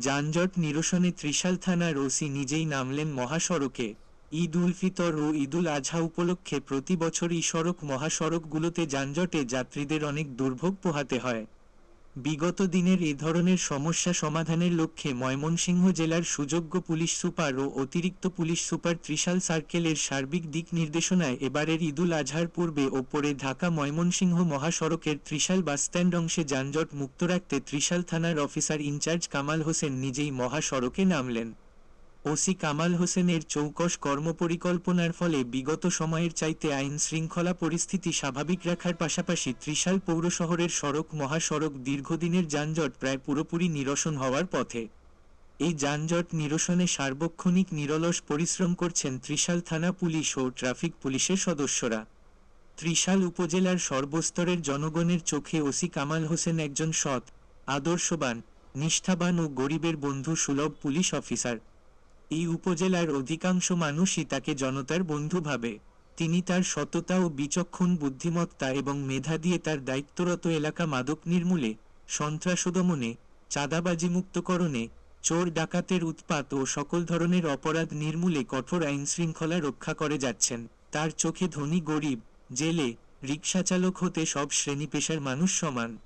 যানজট নিরসনে ত্রিশাল থানার ওসি নিজেই নামলেন মহাসড়কে। ঈদ উল ফিতর ও ঈদুল আজহা উপলক্ষে প্রতি বছর বছরই সড়ক মহাসড়কগুলোতে যানজটে যাত্রীদের অনেক দুর্ভোগ পোহাতে হয়। বিগত দিনের এ ধরনের সমস্যা সমাধানের লক্ষ্যে ময়মনসিংহ জেলার সুযোগ্য পুলিশ সুপার ও অতিরিক্ত পুলিশ সুপার ত্রিশাল সার্কেলের সার্বিক দিক নির্দেশনায় এবারের ঈদুল আজহার পূর্বে ওপরে পরে ঢাকা ময়মনসিংহ মহাসড়কের ত্রিশাল বাসস্ট্যান্ড অংশে যানজট মুক্ত রাখতে ত্রিশাল থানার অফিসার ইনচার্জ কামাল হোসেন নিজেই মহাসড়কে নামলেন। ওসি কামাল হোসেনের চৌকস কর্মপরিকল্পনার ফলে বিগত সময়ের চাইতে আইন শৃঙ্খলা পরিস্থিতি স্বাভাবিক রাখার পাশাপাশি ত্রিশাল পৌর শহরের সড়ক মহাসড়ক দীর্ঘদিনের যানজট প্রায় পুরোপুরি নিরসন হওয়ার পথে। এই যানজট নিরসনে সার্বক্ষণিক নিরলস পরিশ্রম করছেন ত্রিশাল থানা পুলিশ ও ট্রাফিক পুলিশের সদস্যরা। ত্রিশাল উপজেলার সর্বস্তরের জনগণের চোখে ওসি কামাল হোসেন একজন সৎ, আদর্শবান, নিষ্ঠাবান ও গরিবের বন্ধু সুলভ পুলিশ অফিসার। এই উপজেলার অধিকাংশ মানুষই তাকে জনতার বন্ধু ভাবে। তিনি তার সততা ও বিচক্ষণ বুদ্ধিমত্তা এবং মেধা দিয়ে তার দায়িত্বরত এলাকা মাদক নির্মূলে সন্ত্রাস দমনে চাঁদাবাজি মুক্তকরণে চোর ডাকাতের উৎপাত ও সকল ধরনের অপরাধ নির্মূলে কঠোর আইন শৃঙ্খলা রক্ষা করে যাচ্ছেন। তার চোখে ধনী গরিব, জেলে, রিকশাচালক হতে সব শ্রেণি পেশার মানুষ সমান।